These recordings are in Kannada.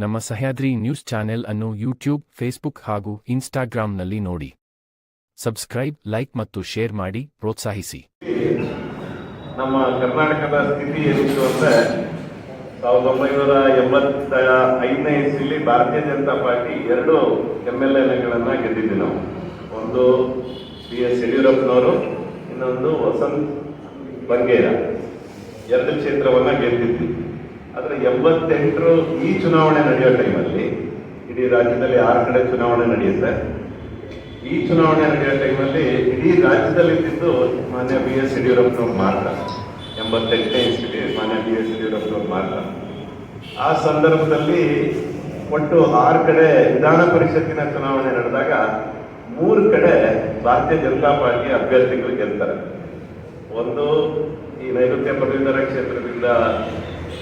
ನಮ್ಮ ಸಹ್ಯಾದ್ರಿ ನ್ಯೂಸ್ ಚಾನೆಲ್ ಅನ್ನು ಯೂಟ್ಯೂಬ್, ಫೇಸ್ಬುಕ್ ಹಾಗೂ ಇನ್ಸ್ಟಾಗ್ರಾಂನಲ್ಲಿ ನೋಡಿ. ಸಬ್ಸ್ಕ್ರೈಬ್, ಲೈಕ್ ಮತ್ತು ಶೇರ್ ಮಾಡಿ, ಪ್ರೋತ್ಸಾಹಿಸಿ. ನಮ್ಮ ಕರ್ನಾಟಕದ ಸ್ಥಿತಿ ಏನಿತ್ತು ಅಂದರೆ, ಸಾವಿರದ ಒಂಬೈನೂರ ಎಂಬತ್ತ ಐದನೇ ಇಸ್ವಿಲಿ ಭಾರತೀಯ ಜನತಾ ಪಾರ್ಟಿ ಎರಡು ಎಂ ಎಲ್ ಎಗಳನ್ನ ಗೆದ್ದಿದ್ವಿ ನಾವು. ಒಂದು ಬಿ ಎಸ್ ಯಡಿಯೂರಪ್ಪನವರು, ಇನ್ನೊಂದು ವಸಂತ್ ಬಂಗೇರ. ಎರಡು ಕ್ಷೇತ್ರವನ್ನ ಗೆದ್ದಿದ್ವಿ. ಆದ್ರೆ ಎಂಬತ್ತೆಂಟರು ಈ ಚುನಾವಣೆ ನಡೆಯೋ ಟೈಮಲ್ಲಿ, ಇಡೀ ರಾಜ್ಯದಲ್ಲಿ ಆರು ಕಡೆ ಚುನಾವಣೆ ನಡೆಯುತ್ತೆ. ಈ ಚುನಾವಣೆ ನಡೆಯೋ ಟೈಮಲ್ಲಿ ಇಡೀ ರಾಜ್ಯದಲ್ಲಿ ಇದ್ದಿದ್ದು ಮಾನ್ಯ ಬಿ ಎಸ್ ಯಡಿಯೂರಪ್ಪನವ್ರು ಮಾತ್ರ. ಎಂಬತ್ತೆಂಟನೇ ಇಸ್ವಿಲಿ ಮಾನ್ಯ ಬಿ ಎಸ್ ಯಡಿಯೂರಪ್ಪನವ್ರು ಮಾತ್ರ. ಆ ಸಂದರ್ಭದಲ್ಲಿ ಒಟ್ಟು ಆರು ಕಡೆ ವಿಧಾನ ಪರಿಷತ್ತಿನ ಚುನಾವಣೆ ನಡೆದಾಗ ಮೂರು ಕಡೆ ಭಾರತೀಯ ಜನತಾ ಪಾರ್ಟಿ ಅಭ್ಯರ್ಥಿಗಳು ಗೆಲ್ತಾರೆ. ಒಂದು ಈ ನೈಋತ್ಯ ಪದವೀಧರ ಕ್ಷೇತ್ರದಿಂದ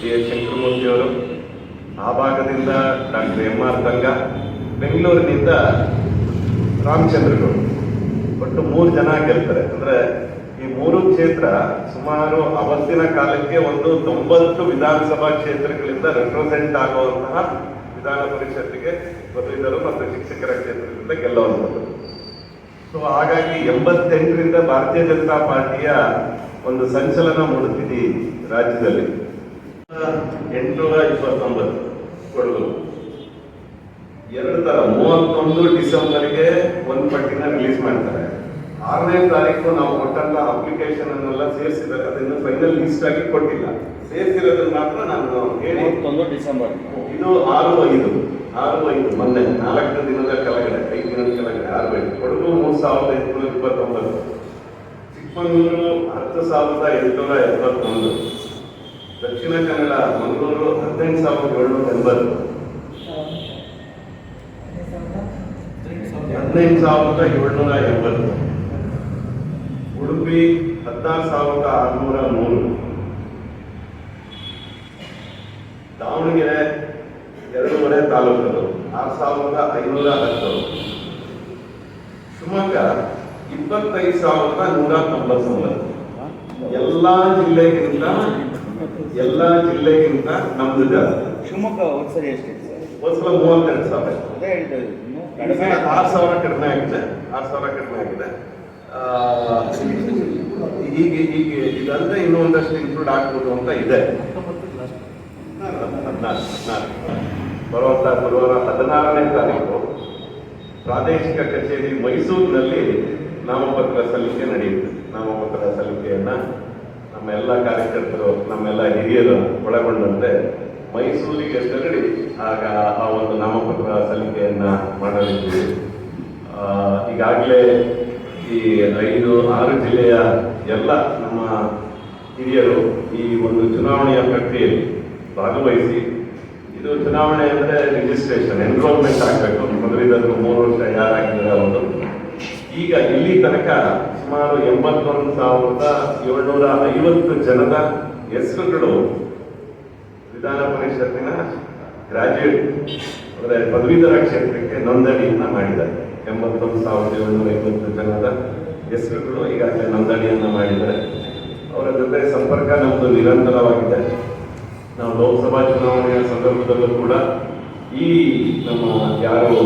ಬಿ ಎಸ್ ಶಂಕರಮೂರ್ತಿ ಅವರು ಆ ಭಾಗದಿಂದ ಡಾಕ್ಟರ್ ಎಂ ಆರ್ ತಂಗ ಬೆಂಗಳೂರಿನಿಂದ ರಾಮಚಂದ್ರಗೌಡ. ಒಟ್ಟು ಮೂರು ಜನ ಗೆಲ್ತಾರೆ. ಅಂದ್ರೆ ಈ ಮೂರು ಕ್ಷೇತ್ರ ಸುಮಾರು ಅವತ್ತಿನ ಕಾಲಕ್ಕೆ ಒಂದು ತೊಂಬತ್ತು ವಿಧಾನಸಭಾ ಕ್ಷೇತ್ರಗಳಿಂದ ರೆಪ್ರೆಸೆಂಟ್ ಆಗುವಂತಹ ವಿಧಾನ ಪರಿಷತ್ತಿಗೆ ಬರಲಿದ್ದರು ಮತ್ತು ಶಿಕ್ಷಕರ ಕ್ಷೇತ್ರದಿಂದ ಗೆಲ್ಲುವಂಥದ್ದು. ಸೊ ಹಾಗಾಗಿ ಎಂಬತ್ತೆಂಟರಿಂದ ಭಾರತೀಯ ಜನತಾ ಪಾರ್ಟಿಯ ಒಂದು ಸಂಚಲನ ಮೂಡುತ್ತಿದೆ ರಾಜ್ಯದಲ್ಲಿ. ಎಂಟುನೂರ ಇಪ್ಪತ್ತೊಂಬತ್ತು ಕೊಡಗು ಎರಡು ತರ ಮೂವತ್ತೊಂದು ಡಿಸೆಂಬರ್ಗೆ ಒಂದು ಪಟ್ಟಿನ ರಿಲೀಸ್ ಮಾಡ್ತಾರೆ. ಆರನೇ ತಾರೀಕು ನಾವು ಕೊಟ್ಟಂತ ಅಪ್ಲಿಕೇಶನ್ ಅನ್ನೆಲ್ಲ ಸೇರಿಸಿದಾಗ ಅದನ್ನು ಫೈನಲ್ ಲಿಸ್ಟ್ ಆಗಿ ಕೊಟ್ಟಿಲ್ಲ. ಸೇರಿಸಿರೋದ್ರ ಮಾತ್ರ ನಾನು ಹೇಳಿ. ಡಿಸೆಂಬರ್. ಇದು ಆರು ಐದು. ಆರು ಐದು ಮೊನ್ನೆ ನಾಲ್ಕು ದಿನದ ಕೆಳಗಡೆ ಐದು ದಿನದ ಕೆಳಗಡೆ ಆರು ಐದು. ಕೊಡಗು ಮೂರು ಸಾವಿರದ ಎಂಟುನೂರ ಇಪ್ಪತ್ತೊಂಬತ್ತು ಚಿಕ್ಕಮಗಳೂರು ಹತ್ತು ಸಾವಿರದ ಎಂಟುನೂರ ಎಪ್ಪತ್ತೊಂದು ದಕ್ಷಿಣ ಕನ್ನಡ ಮಂಗಳೂರು ಹದಿನೆಂಟು ಸಾವಿರದ ಏಳ್ನೂರ ಎಂಬತ್ತು. ಹದಿನೈದು ಸಾವಿರದ ಏಳ್ನೂರ ಎಂಬತ್ತು. ಉಡುಪಿ ಹದಿನಾರು ಸಾವಿರದ ಆರುನೂರ ಮೂರು. ದಾವಣಗೆರೆ ಎರಡೂವರೆ ತಾಲೂಕುಗಳು, ಆರು ಸಾವಿರದ ಐನೂರ ಹತ್ತು. ಶಿವಮೊಗ್ಗ ಇಪ್ಪತ್ತೈದು ಸಾವಿರದ ನೂರ ತೊಂಬತ್ತೊಂಬತ್ತು. ಎಲ್ಲಾ ಜಿಲ್ಲೆಗಿಂತ ಎಲ್ಲಾ ಜಿಲ್ಲೆಗಿಂತ ನಮ್ದು ಜಾಸ್ತಿ. ಶಿವಮೊಗ್ಗ ಒಂದ್ಸರಿ ಎಷ್ಟಿದೆ ಸರ್. ಒಂದ್ಸಲ ಮೂವತ್ತೆರಡು ಸಾವಿರ. ಅದೇ ಹೇಳಿದ್ದು ಇನ್ನು ಈ ಕಡಿಮೆ ಆರು ಸಾವಿರ ಕಡಿಮೆ ಆಗಿದೆ. ಆರು ಸಾವಿರ ಕಡಿಮೆ ಆಗಿದೆ. ಹೀಗೆ ಹೀಗೆ ಇದಲ್ಲದೆ ಇನ್ನೂ ಒಂದಷ್ಟು ಇನ್ಕ್ಲೂಡ್ ಆಗ್ಬೋದು ಅಂತ ಇದೆ. ಬರುವಂತ ಗುರುವಾರ ಹದಿನಾರನೇ ತಾರೀಕು ಪ್ರಾದೇಶಿಕ ಕಚೇರಿ ಮೈಸೂರಿನಲ್ಲಿ ನಾಮಪತ್ರ ಸಲ್ಲಿಕೆ ನಡೆಯುತ್ತೆ. ನಾಮಪತ್ರ ಸಲ್ಲಿಕೆಯನ್ನ ನಮ್ಮ ಎಲ್ಲ ಕಾರ್ಯಕರ್ತರು, ನಮ್ಮೆಲ್ಲ ಹಿರಿಯರು ಒಳಗೊಂಡಂತೆ ಮೈಸೂರಿಗೆ ತೆರಳಿ ಆಗ ಆ ಒಂದು ನಾಮಪತ್ರ ಸಲ್ಲಿಕೆಯನ್ನ ಮಾಡಲಿದ್ದೀವಿ. ಈಗಾಗಲೇ ಈ ಐದು, ಆರು ಜಿಲ್ಲೆಯ ಎಲ್ಲ ನಮ್ಮ ಹಿರಿಯರು ಈ ಒಂದು ಚುನಾವಣೆಯ ಪ್ರಕ್ರಿಯೆಯಲ್ಲಿ ಭಾಗವಹಿಸಿ, ಇದು ಚುನಾವಣೆ ಅಂದರೆ ರಿಜಿಸ್ಟ್ರೇಷನ್ ಎನ್ರೋಲ್ಮೆಂಟ್ ಆಗಬೇಕು. ಮೊದಲಿದ್ದು ಮೂರು ವರ್ಷ ಯಾರಾಗಿದ್ದಾರೆ ಅವರು ಈಗ ಇಲ್ಲಿ ತನಕ ಸುಮಾರು ಎಂಬತ್ತೊಂದು ಸಾವಿರದ ಏಳ್ನೂರ ಐವತ್ತು ಜನದ ಹೆಸರುಗಳು ವಿಧಾನ ಪರಿಷತ್ತಿನ ಗ್ರಾಜ್ಯುಯೇಟ್ ಅಂದ್ರೆ ಪದವೀಧರ ಕ್ಷೇತ್ರಕ್ಕೆ ನೋಂದಣಿಯನ್ನು ಮಾಡಿದ್ದಾರೆ. ಎಂಬತ್ತೊಂದು ಸಾವಿರದ ಏಳ್ನೂರ ಐವತ್ತು ಜನದ ಹೆಸರುಗಳು ಈಗಾಗಲೇ ನೋಂದಣಿಯನ್ನ ಮಾಡಿದ್ದಾರೆ. ಅವರ ಜೊತೆ ಸಂಪರ್ಕ ನಮ್ಮದು ನಿರಂತರವಾಗಿದೆ. ನಾವು ಲೋಕಸಭಾ ಚುನಾವಣೆಯ ಸಂದರ್ಭದಲ್ಲೂ ಕೂಡ ಈ ನಮ್ಮ ಯಾರು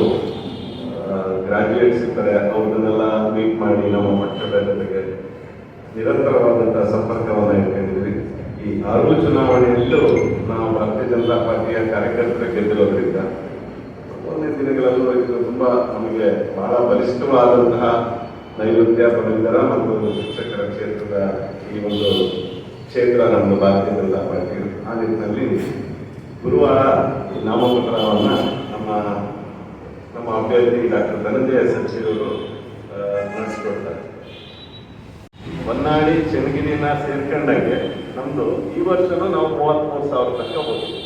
ಗ್ರಾಜ್ಯುಯೇಟ್ಸ್ ಇರ್ತಾರೆ, ಅವ್ರನ್ನೆಲ್ಲ ಮೀಟ್ ಮಾಡಿ ನಮ್ಮ ಪಕ್ಷದ ಜೊತೆಗೆ ನಿರಂತರವಾದಂತಹ ಸಂಪರ್ಕವನ್ನು ಇಟ್ಕೊಂಡಿದ್ವಿ ಈ ಆರು ಚುನಾವಣೆಯಲ್ಲೂ ನಾವು ಭಾರತೀಯ ಜನತಾ ಪಾರ್ಟಿಯ ಕಾರ್ಯಕರ್ತರ ಗೆದ್ದಿರೋದ್ರಿಂದ ಒಂದೇ ದಿನಗಳಲ್ಲೂ ಇದು ತುಂಬಾ ನಮಗೆ ಬಹಳ ಬಲಿಷ್ಠವಾದಂತಹ ನೈಋತ್ಯ ಪದವೀಧರ ಮತ್ತು ಶಿಕ್ಷಕರ ಕ್ಷೇತ್ರದ ಈ ಒಂದು ಕ್ಷೇತ್ರ ನಮ್ಮದು ಭಾರತೀಯ ಜನತಾ ಪಾರ್ಟಿ. ಆ ನಿಟ್ಟಿನಲ್ಲಿ ಗುರುವಾರ ನಾಮಪತ್ರವನ್ನ ನಮ್ಮ ನಮ್ಮ ಅಭ್ಯರ್ಥಿ ಡಾಕ್ಟರ್ ಧನಂಜಯ ಸಚಿವರು ನಡೆಸಿಕೊಡ್ತಾರೆ. ಹೊನ್ನಾಳಿ, ಚನ್ನಗಿರಿನ ಸೇರ್ಕೊಂಡಂಗೆ ನಮ್ದು ಈ ವರ್ಷನೂ ನಾವು ಮೂವತ್ಮೂರು ಸಾವಿರ ತನಕ ಹೋಗ್ತೀವಿ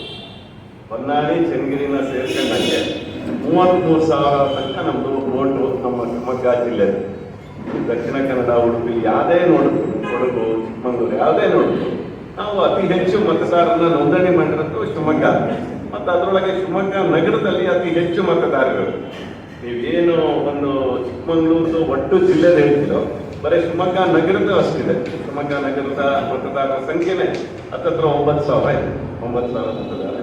ಹೊನ್ನಾಳಿ, ಚೆನ್ನಗಿರಿನ ಸೇರ್ಕೊಂಡಂಗೆ ಮೂವತ್ಮೂರು ಸಾವಿರ ತನಕ ನಮ್ದು ಓಟು ನಮ್ಮ ಶಿವಮೊಗ್ಗ ಜಿಲ್ಲೆ ದಕ್ಷಿಣ ಕನ್ನಡ, ಉಡುಪಿ, ಯಾವುದೇ ನೋಡಿದ್ರು ಕೊಡಗು, ಚಿಕ್ಕಮಂಗ್ಳೂರು, ಯಾವುದೇ ನೋಡಿದ್ರು ನಾವು ಅತಿ ಹೆಚ್ಚು ಮತದಾರರನ್ನ ನೋಂದಣಿ ಮಾಡಿರೋದು ಶಿವಮೊಗ್ಗ. ಮತ್ತು ಅದರೊಳಗೆ ಶಿವಮೊಗ್ಗ ನಗರದಲ್ಲಿ ಅತಿ ಹೆಚ್ಚು ಮತದಾರರು. ನೀವೇನು ಒಂದು ಚಿಕ್ಕಮಗಳೂರು ಒಟ್ಟು ಜಿಲ್ಲೆ ಹೇಳ್ತೀರೋ, ಬರೀ ಶಿವಮೊಗ್ಗ ನಗರದ ಅಷ್ಟಿದೆ. ಶಿವಮೊಗ್ಗ ನಗರದ ಮತದಾರರ ಸಂಖ್ಯೆನೇ ಹತ್ತತ್ರ ಒಂಬತ್ತು ಸಾವಿರ ಇದೆ. ಒಂಬತ್ತು ಸಾವಿರ ಮತದಾರ